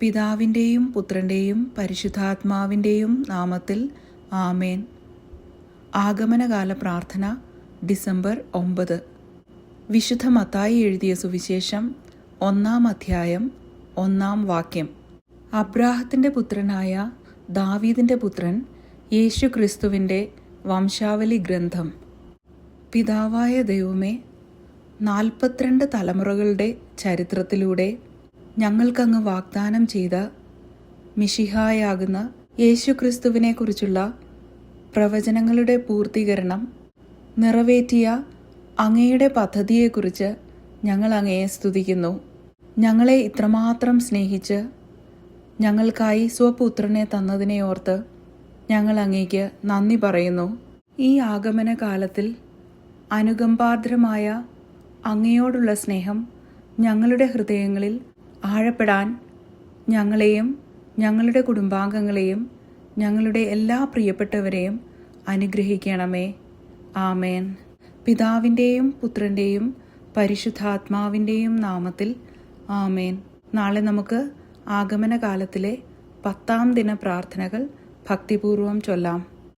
പിതാവിന്റെയും പുത്രന്റെയും പരിശുദ്ധാത്മാവിന്റെയും നാമത്തിൽ ആമേൻ. ആഗമനകാല പ്രാർത്ഥന ഡിസംബർ ഒമ്പത്. വിശുദ്ധ മത്തായി എഴുതിയ സുവിശേഷം ഒന്നാം അധ്യായം ഒന്നാം വാക്യം. അബ്രാഹത്തിന്റെ പുത്രനായ ദാവീദിന്റെ പുത്രൻ യേശു ക്രിസ്തുവിന്റെ വംശാവലി ഗ്രന്ഥം. പിതാവായ ദൈവമേ നാൽപ്പത്തിരണ്ട് തലമുറകളുടെ ചരിത്രത്തിലൂടെ ഞങ്ങൾക്കങ്ങ് വാഗ്ദാനം ചെയ്ത മിഷിഹായാകുന്ന യേശുക്രിസ്തുവിനെക്കുറിച്ചുള്ള പ്രവചനങ്ങളുടെ പൂർത്തീകരണം നിറവേറ്റിയ അങ്ങയുടെ പദ്ധതിയെക്കുറിച്ച് ഞങ്ങൾ അങ്ങയെ സ്തുതിക്കുന്നു. ഞങ്ങളെ ഇത്രമാത്രം സ്നേഹിച്ച് ഞങ്ങൾക്കായി സ്വപുത്രനെ തന്നതിനെ ഓർത്ത് ഞങ്ങൾ അങ്ങേക്ക് നന്ദി പറയുന്നു. ഈ ആഗമന കാലത്തിൽ അനുകമ്പാർദ്രമായ അങ്ങയോടുള്ള സ്നേഹം ഞങ്ങളുടെ ഹൃദയങ്ങളിൽ ആഴപ്പെടാൻ ഞങ്ങളെയും ഞങ്ങളുടെ കുടുംബാംഗങ്ങളെയും ഞങ്ങളുടെ എല്ലാ പ്രിയപ്പെട്ടവരെയും അനുഗ്രഹിക്കണമേ. ആമേൻ. പിതാവിന്റെയും പുത്രന്റെയും പരിശുദ്ധാത്മാവിന്റെയും നാമത്തിൽ ആമേൻ. നാളെ നമുക്ക് ആഗമനകാലത്തിലെ പത്താം ദിന പ്രാർത്ഥനകൾ ഭക്തിപൂർവം ചൊല്ലാം.